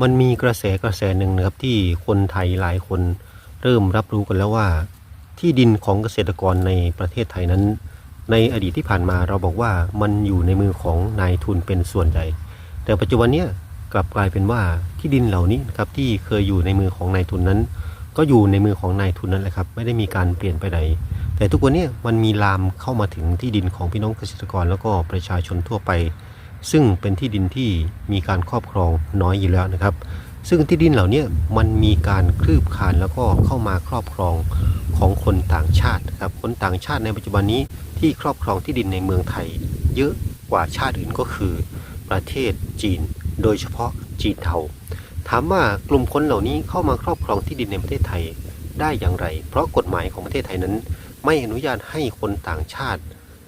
มันมีกระแสกระแสหนึ่งนะครับที่คนไทยหลายคนเริ่มรับรู้กันแล้วว่า ที่ดินของเกษตรกรในประเทศไทยนั้น ในอดีตที่ผ่านมาเราบอกว่ามันอยู่ในมือของนายทุนเป็นส่วนใหญ่ แต่ปัจจุบันเนี้ยกลับกลายเป็นว่าที่ดินเหล่านี้นะครับที่เคยอยู่ในมือของนายทุนนั้น ก็อยู่ในมือของนายทุนนั่นแหละครับ ไม่ได้มีการเปลี่ยนไปไหนแต่ทุกวันเนี้มันมีลามเข้ามาถึงที่ดินของพี่น้องเกษตรกรแล้วก็ประชาชนทั่วไป ซึ่งเป็นที่ดินที่มีการครอบครองน้อยอยู่แล้วนะครับ ซึ่งที่ดินเหล่านี้มันมีการคลืบคานแล้วก็เข้ามาครอบครองของคนต่างชาติครับคนต่างชาติในปัจจุบันนี้ที่ครอบครองที่ดินในเมืองไทย เยอะกว่าชาติอื่นก็คือ ประเทศจีน โดยเฉพาะจีนเทาถามว่ากลุ่มคนเหล่านี้เข้ามาครอบครองที่ดินในประเทศไทยได้อย่างไร เพราะกฎหมายของประเทศไทยนั้น ไม่อนุญาตให้คนต่างชาติ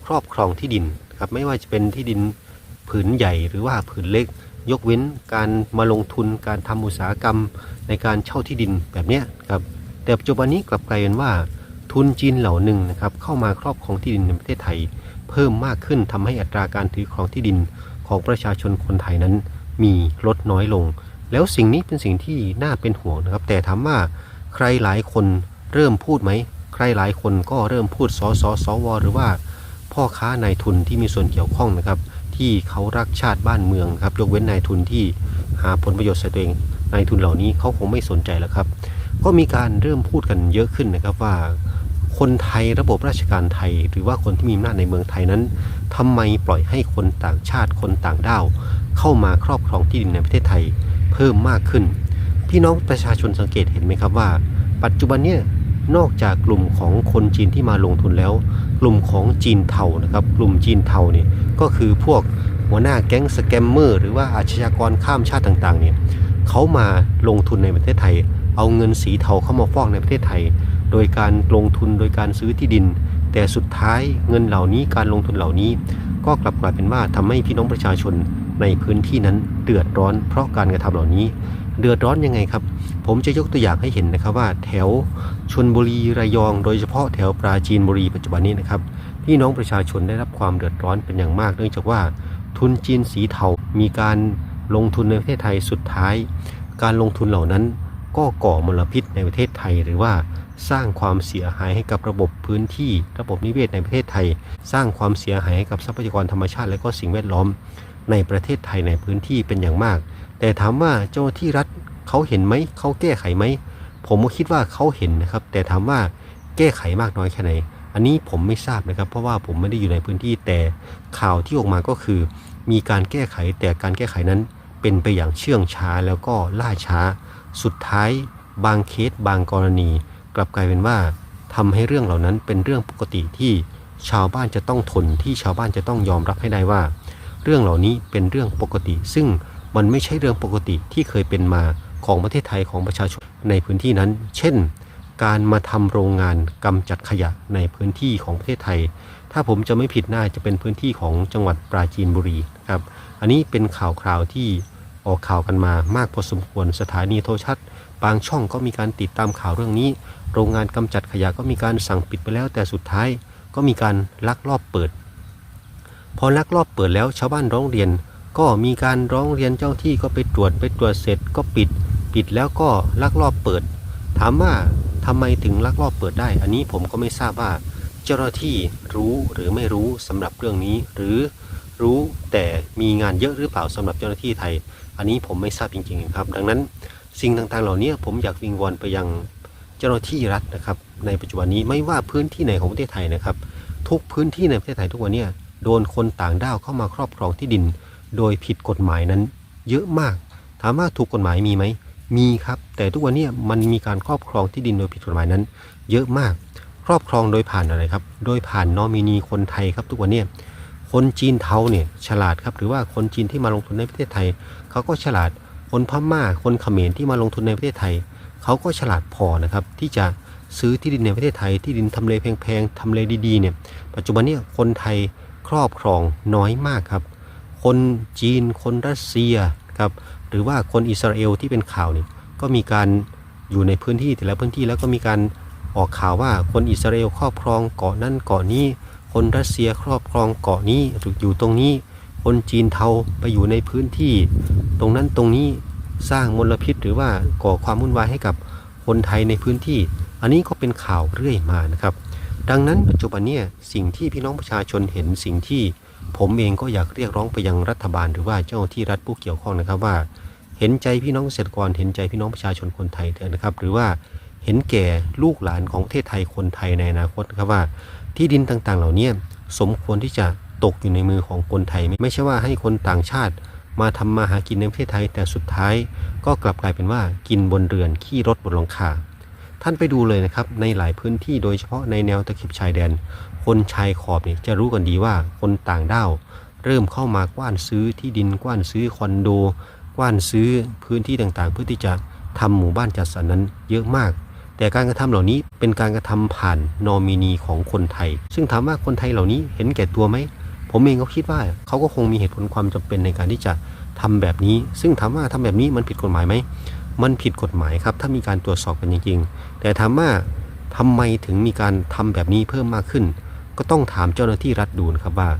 ครอบครองที่ดินครับไม่ว่าจะเป็นที่ดิน ผืนใหญ่หรือว่าผืนเล็ก ยกเว้นการมาลงทุนการทำอุตสาหกรรมในการเช่าที่ดินแบบนี้ครับแต่ปัจจุบันนี้กลับกลายเป็นว่าทุนจีนเหล่านึงนะครับเข้ามาครอบครองที่ดินในประเทศไทย เพิ่มมากขึ้นทำให้อัตราการถือครองที่ดินของประชาชนคนไทยนั้น มีลดน้อยลง แล้วสิ่งนี้เป็นสิ่งที่น่าเป็นห่วงนะครับ แต่ถามว่าใครหลายคนเริ่มพูดไหมใครหลายคนก็เริ่มพูดสอสอสวหรือว่าพ่อค้านายทุนที่มีส่วนเกี่ยวข้องนะครับ ที่เขารักชาติบ้านเมืองครับยกเว้นนายทุนที่หาผลประโยชน์ใส่ตัวเองนายทุนเหล่านี้เขาคงไม่สนใจแล้วครับ ก็มีการเริ่มพูดกันเยอะขึ้นนะครับว่า คนไทยระบบราชการไทย หรือว่าคนที่มีอำนาจในเมืองไทยนั้นทำไมปล่อยให้คนต่างชาติคนต่างด้าวเข้ามาครอบครองที่ดินในประเทศไทยเพิ่มมากขึ้น พี่น้องประชาชนสังเกตเห็นไหมครับว่า ปัจจุบันเนี่ย นอกจากกลุ่มของคนจีนที่มาลงทุนแล้ว กลุ่มของจีนเทานะครับ กลุ่มจีนเทาเนี่ยก็คือพวกหัวหน้าแก๊งสแกมเมอร์หรือว่าอาชญากรข้ามชาติต่างๆเนี่ยเขามาลงทุนในประเทศไทย เอาเงินสีเทาเข้ามาฟอกในประเทศไทย โดยการลงทุนโดยการซื้อที่ดิน แต่สุดท้ายเงินเหล่านี้การลงทุนเหล่านี้ ก็กลับกลายเป็นว่าทำให้พี่น้องประชาชนในพื้นที่นั้นเดือดร้อนเพราะการกระทำเหล่านี้ เดือดร้อนยังไงครับ ผมจะยกตัวอย่างให้เห็นนะครับว่าแถว ชนบุรีระยอง โดยเฉพาะแถวปราจีนบุรีปัจจุบันนี้นะครับพี่น้องประชาชนได้รับความเดือดร้อนเป็นอย่างมาก เนื่องจากว่าทุนจีนสีเทา มีการลงทุนในประเทศไทยสุดท้าย การลงทุนเหล่านั้นก็ก่อมลพิษในประเทศไทย หรือว่าสร้างความเสียหายให้กับระบบพื้นที่ ระบบนิเวศในประเทศไทย สร้างความเสียหายให้กับทรัพยากรธรรมชาติและก็สิ่งแวดล้อม ในประเทศไทยในพื้นที่เป็นอย่างมาก แต่ถามว่าเจ้าหน้าที่รัฐเขาเห็นไหมเขาแก้ไขไหม ผมก็คิดว่าเขาเห็นนะครับ แต่ถามว่าแก้ไขมากน้อยแค่ไหน อันนี้ผมไม่ทราบนะครับ เพราะว่าผมไม่ได้อยู่ในพื้นที่แต่ข่าวที่ออกมาก็คือ มีการแก้ไขแต่การแก้ไขนั้นเป็นไปอย่างเชื่องช้าแล้วก็ล่าช้า สุดท้าย บางเคสบางกรณี กลับกลายเป็นว่าทำให้เรื่องเหล่านั้นเป็นเรื่องปกติที่ชาวบ้านจะต้องทนที่ชาวบ้านจะต้องยอมรับให้ได้ว่า เรื่องเหล่านี้เป็นเรื่องปกติ ซึ่งมันไม่ใช่เรื่องปกติที่เคยเป็นมา ของประเทศไทยของประชาชนในพื้นที่นั้น เช่น การมาทำโรงงานกำจัดขยะในพื้นที่ของประเทศไทย ถ้าผมจะไม่ผิดน่าจะเป็นพื้นที่ของจังหวัดปราจีนบุรีครับ อันนี้เป็นข่าวคราวที่ออกข่าวกันมามากพอสมควรสถานีโทรทัศน์บางช่องก็มีการติดตามข่าวเรื่องนี้ โรงงานกำจัดขยะก็มีการสั่งปิดไปแล้ว แต่สุดท้ายก็มีการลักลอบเปิด พอลักลอบเปิดแล้วชาวบ้านร้องเรียน ก็มีการร้องเรียนเจ้าที่ก็ไปตรวจไปตรวจเสร็จก็ปิด ปิดแล้วก็ลักลอบเปิด ถามว่าทำไมถึงลักลอบเปิดได้ อันนี้ผมก็ไม่ทราบว่า เจ้าหน้าที่รู้หรือไม่รู้สำหรับเรื่องนี้ หรือรู้แต่มีงานเยอะหรือเปล่าสำหรับเจ้าหน้าที่ไทย อันนี้ผมไม่ทราบจริงๆครับ ดังนั้นสิ่งต่างๆเหล่านี้ผมอยากวิงวอนไปยังเจ้าหน้าที่รัฐนะครับ ในปัจจุบันนี้ไม่ว่าพื้นที่ไหนของประเทศไทยนะครับ ทุกพื้นที่ในประเทศไทยทุกวันนี้โดนคนต่างด้าวเข้ามาครอบครองที่ดิน โดยผิดกฎหมายนั้น เยอะมาก ถามว่าถูกกฎหมายมีไหม มีครับ แต่ทุกวันนี้มันมีการครอบครองที่ดินโดยผิดกฎหมายนั้น เยอะมาก ครอบครองโดยผ่านอะไรครับ โดยผ่านนอมินีคนไทยครับ ทุกวันนี้คนจีนเทาเนี่ยฉลาดครับหรือว่าคนจีนที่มาลงทุนในประเทศไทยเขาก็ฉลาดคนพม่าคนเขมรที่มาลงทุนในประเทศไทยเขาก็ฉลาดพอนะครับที่จะซื้อที่ดินในประเทศไทยที่ดินทำเลแพงๆทำเลดีๆเนี่ยปัจจุบันนี้คนไทยครอบครองน้อยมากครับ คนจีนคนรัสเซียครับ หรือว่าคนอิสราเอลที่เป็นข่าวนี่ก็มีการอยู่ในพื้นที่แต่ละพื้นที่แล้วก็มีการออกข่าวว่าคนอิสราเอลครอบครองเกาะนั้นเกาะนี้ คนรัสเซียครอบครองเกาะนี้หรืออยู่ตรงนี้ คนจีนเทาไปอยู่ในพื้นที่ ตรงนั้นตรงนี้สร้างมลพิษหรือว่าก่อความวุ่นวายให้กับคนไทยในพื้นที่ อันนี้ก็เป็นข่าวเรื่อยมานะครับ ดังนั้นปัจจุบันเนี่ยสิ่งที่พี่น้องประชาชนเห็นสิ่งที่ ผมเองก็อยากเรียกร้องไปยังรัฐบาลหรือว่าเจ้าหน้าที่รัฐผู้เกี่ยวข้องนะครับว่า เห็นใจพี่น้องเกษตรกรเห็นใจพี่น้องประชาชนคนไทยเถอะนะครับ หรือว่าเห็นแก่ลูกหลานของประเทศไทยคนไทยในอนาคตครับว่า ที่ดินต่างๆ เหล่านี้สมควรที่จะตกอยู่ในมือของคนไทย ไม่ใช่ว่าให้คนต่างชาติมาทำมาหากินในประเทศไทย แต่สุดท้ายก็กลับกลายเป็นว่ากินบนเรือนขี้รถบนหลังคาท่านไปดูเลยนะครับในหลายพื้นที่โดยเฉพาะในแนวตะเข็บชายแดน คนชายขอบเนี่ยจะรู้กันดีว่าคนต่างด้าวเริ่มเข้ามากว้านซื้อที่ดินกว้านซื้อคอนโด กว้านซื้อพื้นที่ต่างๆ เพื่อที่จะทำหมู่บ้านจัดสรรนั้นเยอะมาก แต่การกระทำเหล่านี้เป็นการกระทำผ่านนอมินีของคนไทย ซึ่งถามว่าคนไทยเหล่านี้เห็นแก่ตัวไหมผมเองก็คิดว่าเขาก็คงมีเหตุผลความจำเป็นในการที่จะทำแบบนี้ ซึ่งถามว่าทำแบบนี้มันผิดกฎหมายไหมมันผิดกฎหมายครับถ้ามีการตรวจสอบกันจริงๆ แต่ถามว่าทำไมถึงมีการทำแบบนี้เพิ่มมากขึ้น ก็ต้องถามเจ้าหน้าที่รัฐดูนะครับว่า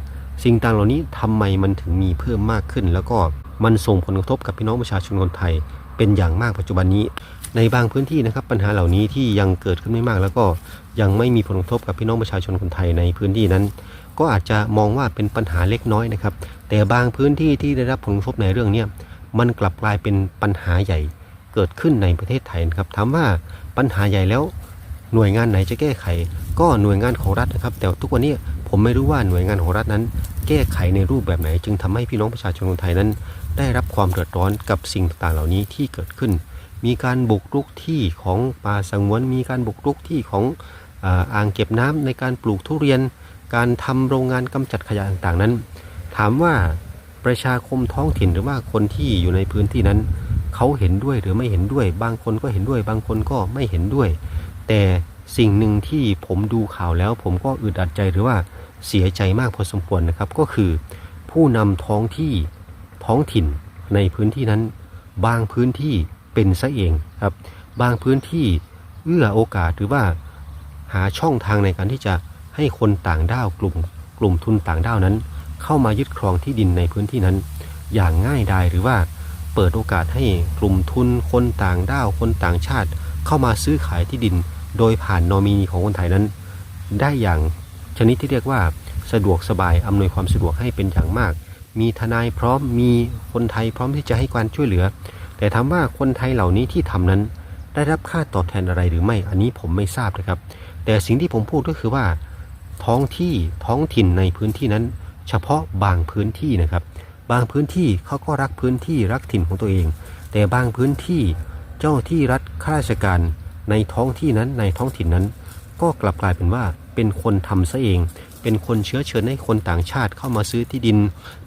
สิ่งต่างเหล่านี้ทำไมมันถึงมีเพิ่มมากขึ้น แล้วก็มันส่งผลกระทบกับพี่น้องประชาชนคนไทย เป็นอย่างมากปัจจุบันนี้ ในบางพื้นที่นะครับปัญหาเหล่านี้ที่ยังเกิดขึ้นไม่มาก แล้วก็ยังไม่มีผลกระทบกับพี่น้องประชาชนคนไทยในพื้นที่นั้น ก็อาจจะมองว่าเป็นปัญหาเล็กน้อยนะครับแต่บางพื้นที่ที่ได้รับผลกระทบในเรื่องนี้มันกลับกลายเป็นปัญหาใหญ่เกิดขึ้นในประเทศไทยนะครับถามว่าปัญหาใหญ่แล้วหน่วยงานไหนจะแก้ไข ก็หน่วยงานของรัฐนะครับ แต่ทุกวันนี้ผมไม่รู้ว่าหน่วยงานของรัฐนั้น แก้ไขในรูปแบบไหน จึงทำให้พี่น้องประชาชนคนไทยนั้น ได้รับความเดือดร้อนกับสิ่งต่างๆเหล่านี้ที่เกิดขึ้น มีการบุกรุกที่ของป่าสงวน มีการบุกรุกที่ของอาอ่างเก็บน้ำในการปลูกทุเรียน การทำโรงงานกำจัดขยะต่างๆนั้น ถามว่าประชาคมท้องถิ่นหรือว่าคนที่อยู่ในพื้นที่นั้น เขาเห็นด้วยหรือไม่เห็นด้วย บางคนก็เห็นด้วย บางคนก็ไม่เห็นด้วย แต่ สิ่งหนึ่งที่ผมดูข่าวแล้ว ผมก็อึดอัดใจหรือว่าเสียใจมากพอสมควรนะครับ ก็คือผู้นำท้องที่ท้องถิ่นในพื้นที่นั้น บางพื้นที่เป็นซะเองครับ บางพื้นที่เอื้อโอกาสหรือว่าหาช่องทางในการที่จะให้คนต่างด้าวกลุ่ม กลุ่มทุนต่างด้าวนั้น เข้ามายึดครองที่ดินในพื้นที่นั้น อย่างง่ายดายหรือว่าเปิดโอกาสให้กลุ่มทุนคนต่างด้าวคนต่างชาติ เข้ามาซื้อขายที่ดิน โดยผ่านนอมินีของคนไทยนั้น ได้อย่างชนิดที่เรียกว่าสะดวกสบายอำนวยความสะดวกให้เป็นอย่างมาก มีทนายพร้อมมีคนไทยพร้อมที่จะให้การช่วยเหลือ แต่ถามว่าคนไทยเหล่านี้ที่ทำนั้น ได้รับค่าตอบแทนอะไรหรือไม่อันนี้ผมไม่ทราบนะครับ แต่สิ่งที่ผมพูดก็คือว่า ท้องที่ท้องถิ่นในพื้นที่นั้น เฉพาะบางพื้นที่นะครับ บางพื้นที่เขาก็รักพื้นที่รักถิ่นของตัวเอง แต่บางพื้นที่เจ้าที่รัฐข้าราชการ ในท้องที่นั้นในท้องถิ่นนั้น ก็กลับกลายเป็นว่าเป็นคนทำซะเอง เป็นคนเชื้อเชิญให้คนต่างชาติเข้ามาซื้อที่ดิน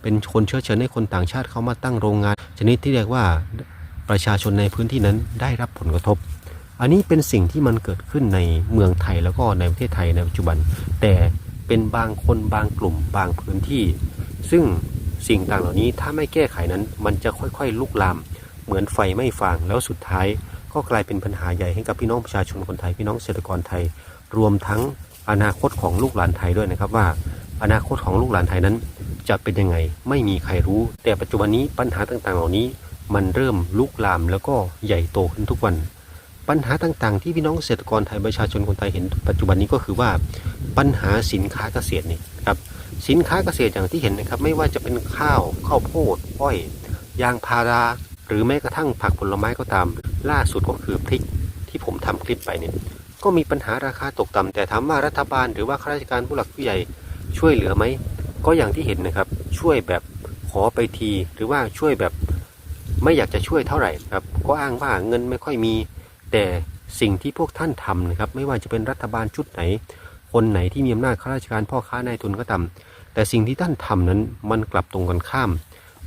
เป็นคนเชื้อเชิญให้คนต่างชาติเข้ามาตั้งโรงงาน ชนิดที่เรียกว่าประชาชนในพื้นที่นั้นได้รับผลกระทบ อันนี้เป็นสิ่งที่มันเกิดขึ้นในเมืองไทยแล้วก็ในประเทศไทยในปัจจุบัน แต่เป็นบางคนบางกลุ่มบางพื้นที่ ซึ่งสิ่งต่างเหล่านี้ถ้าไม่แก้ไขนั้น มันจะค่อยๆ ลุกลาม เหมือนไฟไม่ฟางแล้วสุดท้าย ก็กลายเป็นปัญหาใหญ่ให้กับพี่น้องประชาชนคนไทยพี่น้องเกษตรกรไทย รวมทั้งอนาคตของลูกหลานไทยด้วยนะครับว่า อนาคตของลูกหลานไทยนั้น จะเป็นยังไงไม่มีใครรู้ แต่ปัจจุบันนี้ปัญหาต่างๆ เหล่านี้ มันเริ่มลุกลามแล้วก็ใหญ่โตขึ้นทุกวัน ปัญหาต่างๆ ที่พี่น้องเกษตรกรไทยประชาชนคนไทยเห็น ปัจจุบันนี้ก็คือว่าปัญหาสินค้าเกษตรนี่ครับสินค้าเกษตรอย่างที่เห็นนะครับ ไม่ว่าจะเป็นข้าวข้าวโพดอ้อย ยางพารา หรือแม้กระทั่งผักผลไม้ก็ตาม ล่าสุดก็คือพริกที่ผมทำคลิปไปเนี่ยก็มีปัญหาราคาตกต่ำแต่ถามว่ารัฐบาลหรือว่าข้าราชการผู้หลักผู้ใหญ่ช่วยเหลือไหม ก็อย่างที่เห็นนะครับ ช่วยแบบขอไปที หรือว่าช่วยแบบไม่อยากจะช่วยเท่าไหร่ครับก็อ้างว่าเงินไม่ค่อยมี แต่สิ่งที่พวกท่านทำนะครับ ไม่ว่าจะเป็นรัฐบาลชุดไหน คนไหนที่มีอำนาจข้าราชการพ่อค้านายทุนก็ตามแต่สิ่งที่ท่านทำนั้นมันกลับตรงกันข้าม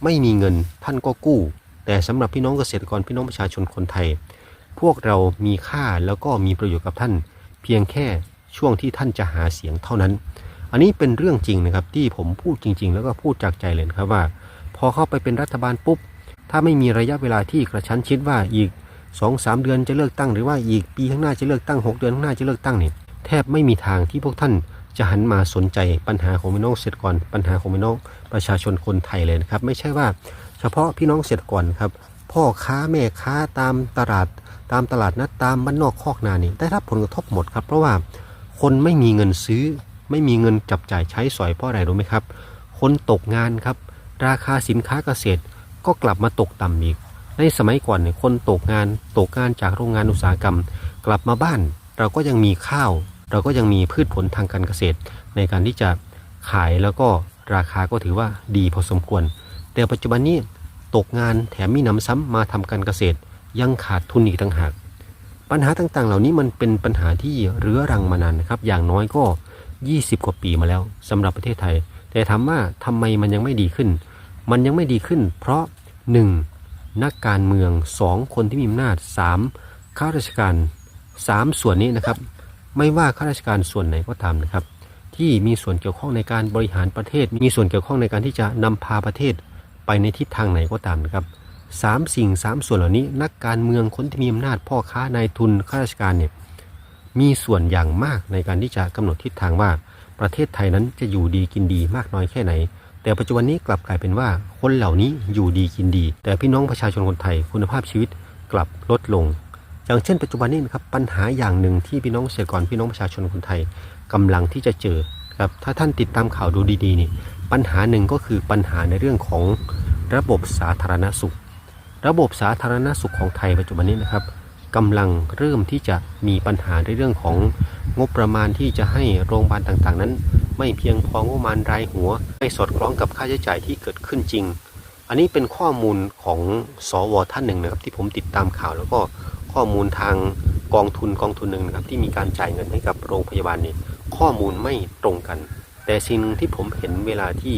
ไม่มีเงินท่านก็กู้ แต่สำหรับพี่น้องเกษตรกรพี่น้องประชาชนคนไทย พวกเรามีค่าแล้วก็มีประโยชน์กับท่าน เพียงแค่ช่วงที่ท่านจะหาเสียงเท่านั้น อันนี้เป็นเรื่องจริงนะครับที่ผมพูดจริง ๆ แล้วก็พูดจากใจเลยครับว่า พอเข้าไปเป็นรัฐบาลปุ๊บ ถ้าไม่มีระยะเวลาที่กระชั้นชิดว่าอีก 2 3 เดือนจะเลือกตั้ง หรือว่าอีกปีข้างหน้าจะเลือกตั้ง 6 เดือนข้างหน้าจะเลือกตั้งเนี่ยแทบไม่มีทางที่พวกท่านจะหันมาสนใจปัญหาของพี่น้องเกษตรกรปัญหาของพี่น้องประชาชนคนไทยเลยนะครับ ไม่ใช่ว่า เฉพาะพี่น้องเกษตรกรครับ พ่อค้าแม่ค้าตามตลาด ตามตลาดนัดตามบ้านนอกคอกนานี่ได้รับผลกระทบหมดครับ เพราะว่าคนไม่มีเงินซื้อ ไม่มีเงินจับจ่ายใช้สอยเพราะอะไรรู้ไหมครับ คนตกงานครับ ราคาสินค้าเกษตรก็กลับมาตกต่ำอีก ในสมัยก่อนเนี่ยคนตกงานตกงานจากโรงงานอุตสาหกรรม กลับมาบ้าน เราก็ยังมีข้าว เราก็ยังมีพืชผลทางการเกษตร ในการที่จะขายแล้วก็ราคาก็ถือว่าดีพอสมควร แต่ปัจจุบันนี้ตกงานแถมมีหนำซ้ำมาทำการเกษตร ยังขาดทุนอีกต่างหาก ปัญหาต่างๆ เหล่านี้มันเป็นปัญหาที่เรื้อรังมานานนะครับ อย่างน้อยก็ 20 กว่าปีมาแล้วสำหรับประเทศไทย แต่ถามว่าทำไมมันยังไม่ดีขึ้น มันยังไม่ดีขึ้น เพราะ 1. นักการเมือง 2. คนที่มีอำนาจ 3. ข้าราชการ 3 ส่วนนี้นะครับ ไม่ว่าข้าราชการส่วนไหนก็ตามนะครับ ที่มีส่วนเกี่ยวข้องในการบริหารประเทศ มีส่วนเกี่ยวข้องในการที่จะนำพาประเทศ ไปในทิศทางไหนก็ตามนะครับสามสิ่งสามส่วนเหล่านี้ นักการเมืองคนที่มีอำนาจพ่อค้านายทุนข้าราชการเนี่ยมีส่วนอย่างมากในการที่จะกำหนดทิศทางว่าประเทศไทยนั้นจะอยู่ดีกินดีมากน้อยแค่ไหน แต่ปัจจุบันนี้กลับกลายเป็นว่าคนเหล่านี้อยู่ดีกินดี แต่พี่น้องประชาชนคนไทยคุณภาพชีวิตกลับลดลง อย่างเช่น ปัจจุบันนี้นะครับปัญหาอย่างหนึ่งที่พี่น้องเกษตรกรพี่น้องประชาชนคนไทยกำลังที่จะเจอครับถ้าท่านติดตามข่าวดูดีๆนี่ ปัญหาหนึ่งก็คือปัญหาในเรื่องของระบบสาธารณสุข ระบบสาธารณสุขของไทยปัจจุบันนี้นะครับกำลังเริ่มที่จะมีปัญหาในเรื่องของงบประมาณที่จะให้โรงพยาบาลต่างๆ นั้น ไม่เพียงพองบประมาณรายหัว ไม่สอดคล้องกับค่าใช้จ่ายที่เกิดขึ้นจริง อันนี้เป็นข้อมูลของสวท่านหนึ่งนะครับที่ผมติดตามข่าวแล้วก็ข้อมูลทางกองทุนกองทุนหนึ่งนะครับที่มีการจ่ายเงินให้กับโรงพยาบาลนี่ข้อมูลไม่ตรงกัน แต่สิ่งที่ผมเห็นเวลาที่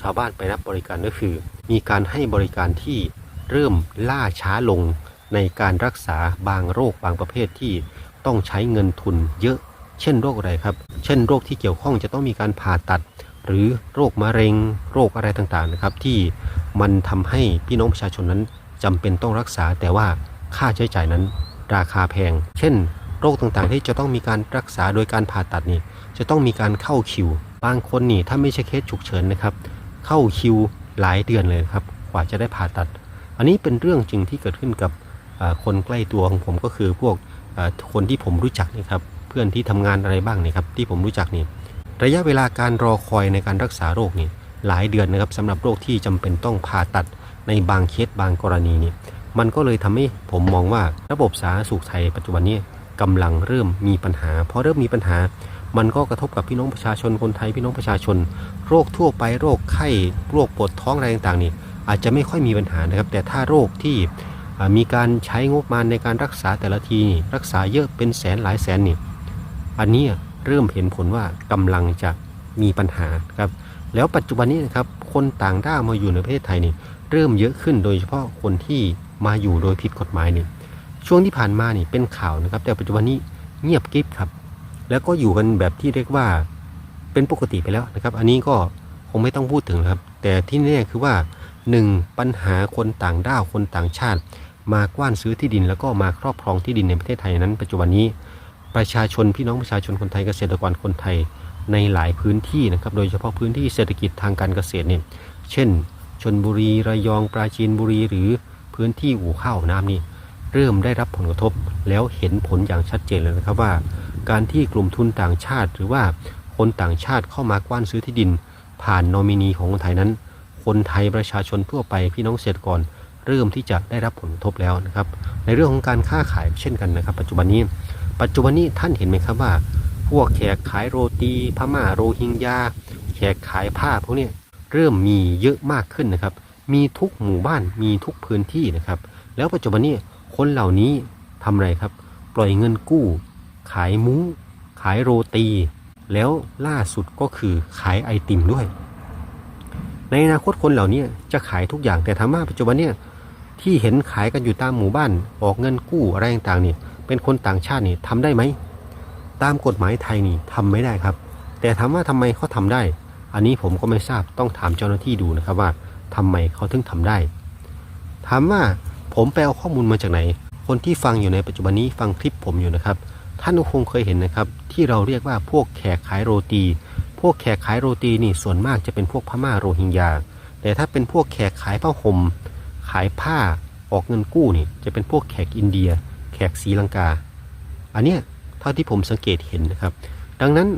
ชาวบ้านไปรับบริการก็คือ มีการให้บริการที่เริ่มล่าช้าลงในการรักษาบางโรคบางประเภทที่ต้องใช้เงินทุนเยอะ เช่นโรคอะไรครับ เช่นโรคที่เกี่ยวข้องจะต้องมีการผ่าตัด หรือโรคมะเร็ง โรคอะไรต่างๆนะครับ ที่มันทำให้พี่น้องประชาชนนั้นจำเป็นต้องรักษา แต่ว่าค่าใช้จ่ายนั้นราคาแพง เช่น โรคต่างๆที่จะต้องมีการรักษาโดยการผ่าตัดนี่จะต้องมีการเข้าคิว บางคนนี่ถ้าไม่ใช่เคสฉุกเฉินนะครับ เข้าคิวหลายเดือนเลยครับกว่าจะได้ผ่าตัด อันนี้เป็นเรื่องจริงที่เกิดขึ้นกับคนใกล้ตัวของผมก็คือพวกคนที่ผมรู้จักนะครับเพื่อนที่ทำงานอะไรบ้างนะครับที่ผมรู้จักนี่ระยะเวลาการรอคอยในการรักษาโรคนี่หลายเดือนนะครับสำหรับโรคที่จำเป็นต้องผ่าตัดในบางเคสบางกรณีนี่มันก็เลยทำให้ผมมองว่าระบบสาธารณสุขไทยปัจจุบันนี้กำลังเริ่มมีปัญหาพอเริ่มมีปัญหา มันก็กระทบกับพี่น้องประชาชนคนไทยพี่น้องประชาชน โรคทั่วไปโรคไข้โรคปวดท้องอะไรต่างๆนี่อาจจะไม่ค่อยมีปัญหานะครับ แต่ถ้าโรคที่มีการใช้งบประมาณในการรักษาแต่ละทีนี่รักษาเยอะเป็นแสนหลายแสนนี่อันนี้เริ่มเห็นผลว่ากำลังจะมีปัญหาครับแล้วปัจจุบันนี้นะครับคนต่างด้าวมาอยู่ในประเทศไทยนี่เริ่มเยอะขึ้นโดยเฉพาะคนที่มาอยู่โดยผิดกฎหมายนี่ช่วงที่ผ่านมานี่เป็นข่าวนะครับ แต่ปัจจุบันนี้เงียบกริบครับ แล้วก็อยู่กันแบบที่เรียกว่าเป็นปกติไปแล้วนะครับ อันนี้ก็คงไม่ต้องพูดถึงนะครับ แต่ที่แน่คือว่า 1. ปัญหาคนต่างด้าวคนต่างชาติ มากว้านซื้อที่ดิน แล้วก็มาครอบครองที่ดินในประเทศไทยนั้น ปัจจุบันนี้ประชาชนพี่น้องประชาชนคนไทยเกษตรกรคนไทยในหลายพื้นที่นะครับ โดยเฉพาะพื้นที่เศรษฐกิจทางการเกษตรเนี่ยเช่นชนบุรีระยองปราจีนบุรีหรือพื้นที่อู่ข้าวน้ำนี่เริ่มได้รับผลกระทบ แล้วเห็นผลอย่างชัดเจนเลยนะครับว่า การที่กลุ่มทุนต่างชาติ หรือว่าคนต่างชาติเข้ามากว้านซื้อที่ดิน ผ่านนอมินีของคนไทยนั้น คนไทยประชาชนทั่วไปพี่น้องเกษตรกรเริ่มที่จะได้รับผลกระทบแล้วนะครับ ในเรื่องของการค้าขายเช่นกันนะครับ ปัจจุบันนี้ ปัจจุบันนี้ท่านเห็นไหมครับว่า พวกแขกขายโรตีพม่าโรฮิงญาแขกขายผ้าพวกนี้เริ่มมีเยอะมากขึ้นนะครับ มีทุกหมู่บ้านมีทุกพื้นที่นะครับ แล้วปัจจุบันนี้คนเหล่านี้ทำอะไรครับ ปล่อยเงินกู้ ขายมุ้ง ขายโรตี แล้วล่าสุดก็คือขายไอติมด้วย ในอนาคตคนเหล่านี้จะขายทุกอย่างแต่ถามว่าปัจจุบันเนี่ยที่เห็นขายกันอยู่ตามหมู่บ้านออกเงินกู้อะไรต่างๆเนี่ยเป็นคนต่างชาตินี่ทำได้ไหม ตามกฎหมายไทยนี่ทำไม่ได้ครับ แต่ถามว่าทำไมเขาทำได้ อันนี้ผมก็ไม่ทราบต้องถามเจ้าหน้าที่ดูนะครับว่าทำไมเขาถึงทำได้ ถามว่าผมไปเอาข้อมูลมาจากไหน คนที่ฟังอยู่ในปัจจุบันนี้ฟังคลิปผมอยู่นะครับ ท่านคงเคยเห็นนะครับ ที่เราเรียกว่าพวกแขกขายโรตี พวกแขกขายโรตีนี่ส่วนมากจะเป็นพวกพม่าโรฮิงญา แต่ถ้าเป็นพวกแขกขายผ้าห่มขายผ้าออกเงินกู้นี่จะเป็นพวกแขกอินเดีย แขกศรีลังกา อันเนี้ยเท่าที่ผมสังเกตเห็นนะครับ ดังนั้น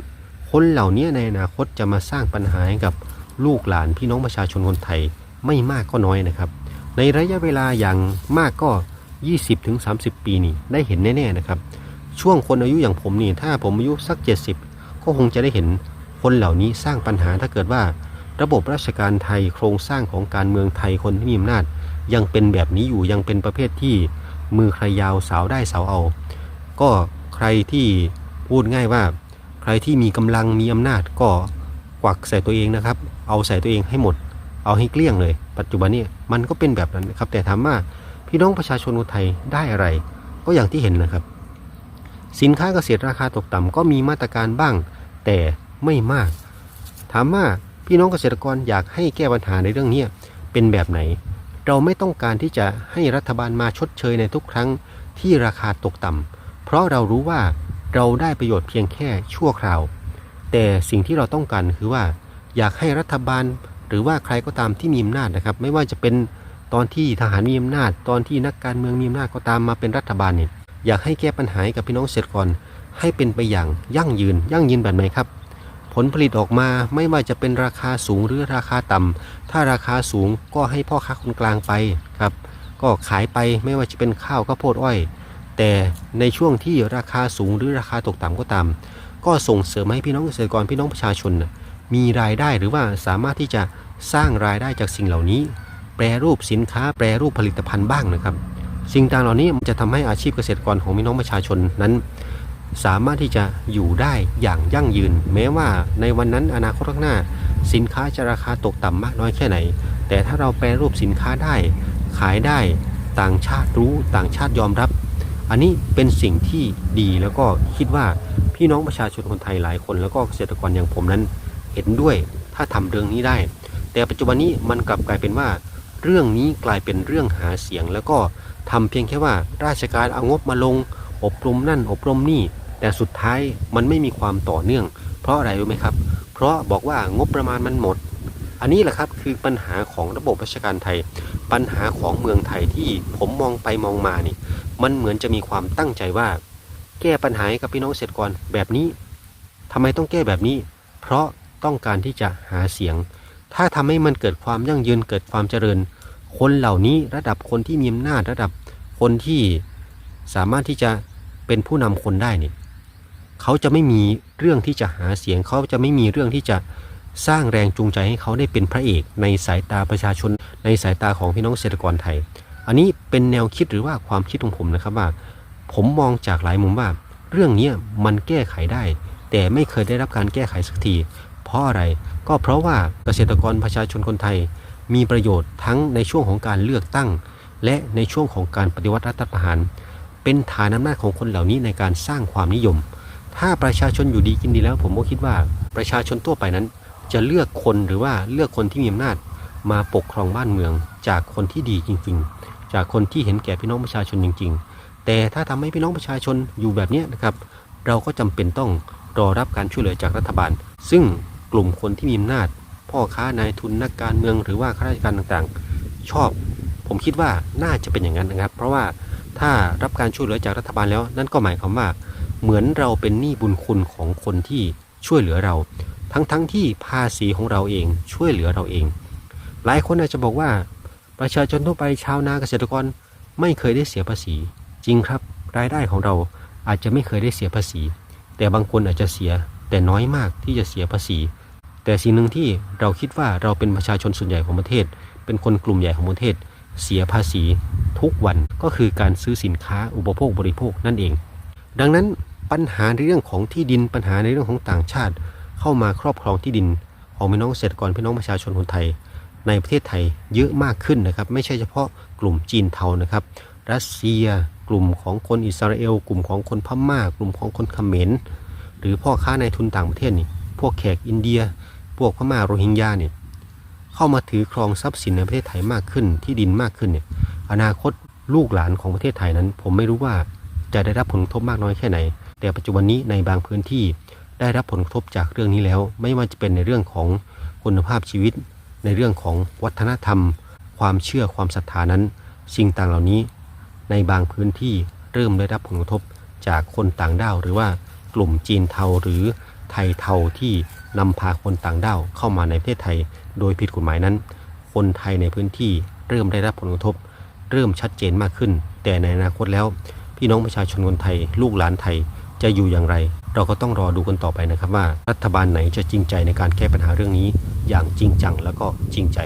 คนเหล่านี้ในอนาคตจะมาสร้างปัญหาให้กับลูกหลานพี่น้องประชาชนคนไทยไม่มากก็น้อยนะครับ ในระยะเวลาอย่างมากก็ 20-30 ปีนี่ได้เห็นแน่ๆนะครับ ช่วงคนอายุอย่างผมนี่ ถ้าผมอายุสัก 70 ก็คงจะได้เห็นคนเหล่านี้สร้างปัญหาถ้าเกิดว่า ระบบราชการไทยโครงสร้างของการเมืองไทยคนที่มีอำนาจ ยังเป็นแบบนี้อยู่ยังเป็นประเภทที่มือใครยาวสาวได้สาวเอา ก็ใครที่พูดง่ายว่า ใครที่มีกำลังมีอำนาจก็กวักใส่ตัวเองนะครับ เอาใส่ตัวเองให้หมด เอาให้เกลี้ยงเลย ปัจจุบันนี้มันก็เป็นแบบนั้นนะครับ แต่ถามว่าพี่น้องประชาชนคนไทยได้อะไร ก็อย่างที่เห็นนะครับ สินค้าเกษตรราคาตกต่ำก็มีมาตรการบ้าง แต่ไม่มาก ถามว่าพี่น้องเกษตรกรอยากให้แก้ปัญหาในเรื่องนี้เป็นแบบไหน เราไม่ต้องการที่จะให้รัฐบาลมาชดเชยในทุกครั้งที่ราคาตกต่ำเพราะเรารู้ว่าเราได้ประโยชน์เพียงแค่ชั่วคราว แต่สิ่งที่เราต้องการคือว่า อยากให้รัฐบาลหรือว่าใครก็ตามที่มีอำนาจนะครับ ไม่ว่าจะเป็นตอนที่ทหารมีอำนาจ ตอนที่นักการเมืองมีอำนาจก็ตามมาเป็นรัฐบาลเนี่ย อยากให้แก้ปัญหาให้กับพี่น้องเกษตรกรให้เป็นไปอย่างยั่งยืน ยั่งยืนแบบไหนครับ ผลผลิตออกมาไม่ว่าจะเป็นราคาสูงหรือราคาต่ำถ้าราคาสูงก็ให้พ่อค้าคนกลางไปครับ ก็ขายไปไม่ว่าจะเป็นข้าวข้าวโพดอ้อย แต่ในช่วงที่ราคาสูงหรือราคาตกต่ำก็ตาม ก็ส่งเสริมให้พี่น้องเกษตรกรพี่น้องประชาชน มีรายได้หรือว่าสามารถที่จะสร้างรายได้จากสิ่งเหล่านี้ แปรรูปสินค้าแปรรูปผลิตภัณฑ์บ้างนะครับ สิ่งต่างเหล่านี้มันจะทำให้อาชีพเกษตรกรของพี่น้องประชาชนนั้น สามารถที่จะอยู่ได้อย่างยั่งยืน แม้ว่าในวันนั้นอนาคตข้างหน้า สินค้าจะราคาตกต่ำมากน้อยแค่ไหน แต่ถ้าเราแปรรูปสินค้าได้ ขายได้ต่างชาติรู้ต่างชาติยอมรับ อันนี้เป็นสิ่งที่ดีแล้วก็คิดว่าพี่น้องประชาชนคนไทยหลายคน แล้วก็เกษตรกรอย่างผมนั้นเห็นด้วยถ้าทำเรื่องนี้ได้ แต่ปัจจุบันนี้มันกลับกลายเป็นว่า เรื่องนี้กลายเป็นเรื่องหาเสียงแล้วก็ ทำเพียงแค่ว่าราชการเอางบมาลง อบรมนั่นอบรมนี่ แต่สุดท้ายมันไม่มีความต่อเนื่อง เพราะอะไรรู้ไหมครับ เพราะบอกว่างบประมาณมันหมด อันนี้แหละครับคือปัญหาของระบบราชการไทย ปัญหาของเมืองไทยที่ผมมองไปมองมานี่ มันเหมือนจะมีความตั้งใจว่า แก้ปัญหาให้กับพี่น้องเกษตรกรแบบนี้ทำไมต้องแก้แบบนี้ เพราะต้องการที่จะหาเสียง ถ้าทำให้มันเกิดความยั่งยืนเกิดความเจริญ คนเหล่านี้ระดับคนที่มีอำนาจระดับ คนที่สามารถที่จะเป็นผู้นำคนได้เนี่ยเขาจะไม่มีเรื่องที่จะหาเสียง เขาจะไม่มีเรื่องที่จะสร้างแรงจูงใจให้เขาได้เป็นพระเอกในสายตาประชาชน ในสายตาของพี่น้องเกษตรกรไทย อันนี้เป็นแนวคิดหรือว่าความคิดของผมนะครับว่า ผมมองจากหลายมุมว่า เรื่องนี้มันแก้ไขได้ แต่ไม่เคยได้รับการแก้ไขสักที เพราะอะไรก็เพราะว่าเกษตรกรประชาชนคนไทย มีประโยชน์ทั้งในช่วงของการเลือกตั้ง และในช่วงของการปฏิวัติรัฐประหาร เป็นฐานอำนาจของคนเหล่านี้ในการสร้างความนิยม ถ้าประชาชนอยู่ดีกินดีแล้ว ผมก็คิดว่าประชาชนทั่วไปนั้น จะเลือกคนหรือว่าเลือกคนที่มีอำนาจมาปกครองบ้านเมือง จากคนที่ดีจริง ๆ จากคนที่เห็นแก่พี่น้องประชาชนจริง ๆ แต่ถ้าทำให้พี่น้องประชาชนอยู่แบบนี้นะครับ เราก็จำเป็นต้องรอรับการช่วยเหลือจากรัฐบาล ซึ่งกลุ่มคนที่มีอำนาจ พ่อค้านายทุนนักการเมืองหรือว่าข้าราชการต่างๆ ชอบ ผมคิดว่าน่าจะเป็นอย่างนั้นนะครับ เพราะว่าถ้ารับการช่วยเหลือจากรัฐบาลแล้ว นั่นก็หมายความว่า เหมือนเราเป็นหนี้บุญคุณของคนที่ช่วยเหลือเรา ทั้งๆทที่ภาษีของเราเองช่วยเหลือเราเอง หลายคนอาจจะบอกว่า ประชาชนทั่วไปชาวนาเกษตรกรไม่เคยได้เสียภาษี จริงครับ รายได้ของเราอาจจะไม่เคยได้เสียภาษี แต่บางคนอาจจะเสียแต่น้อยมากที่จะเสียภาษี แต่สิ่งหนึ่งที่เราคิดว่าเราเป็นประชาชนส่วนใหญ่ของประเทศ เป็นคนกลุ่มใหญ่ของประเทศ เสียภาษีทุกวันก็คือการซื้อสินค้าอุปโภคบริโภคนั่นเอง ดังนั้นปัญหาในเรื่องของที่ดินปัญหาในเรื่องของต่างชาติ เข้ามาครอบครองที่ดิน ของพี่น้องเกษตรกรพี่น้องประชาชนคนไทย ในประเทศไทยเยอะมากขึ้นนะครับ ไม่ใช่เฉพาะกลุ่มจีนเทานะครับ รัสเซีย กลุ่มของคนอิสราเอล กลุ่มของคนพม่า กลุ่มของคนเขมรหรือพ่อค้าในทุนต่างประเทศนี่พวกแขกอินเดีย พวกพม่าโรฮิงญาเนี่ย เข้ามาถือครองทรัพย์สินในประเทศไทยมากขึ้น ที่ดินมากขึ้นเนี่ยอนาคตลูกหลานของประเทศไทยนั้น ผมไม่รู้ว่าจะได้รับผลกระทบมากน้อยแค่ไหน แต่ปัจจุบันนี้ในบางพื้นที่ได้รับผลกระทบจากเรื่องนี้แล้ว ไม่ว่าจะเป็นในเรื่องของคุณภาพชีวิต ในเรื่องของวัฒนธรรม ความเชื่อความศรัทธานั้น สิ่งต่างเหล่านี้ ในบางพื้นที่เริ่มได้รับผลกระทบจากคนต่างด้าวหรือว่ากลุ่มจีนเทาหรือไทยเทาที่นำพาคนต่างด้าวเข้ามาในประเทศไทย โดยผิดกฎหมายนั้น คนไทยในพื้นที่เริ่มได้รับผลกระทบ เริ่มชัดเจนมากขึ้น แต่ในอนาคตแล้ว พี่น้องประชาชนคนไทย ลูกหลานไทยจะอยู่อย่างไร เราก็ต้องรอดูกันต่อไปนะครับว่า รัฐบาลไหนจะจริงใจในการแก้ปัญหาเรื่องนี้ อย่างจริงจังแล้วก็จริงใจ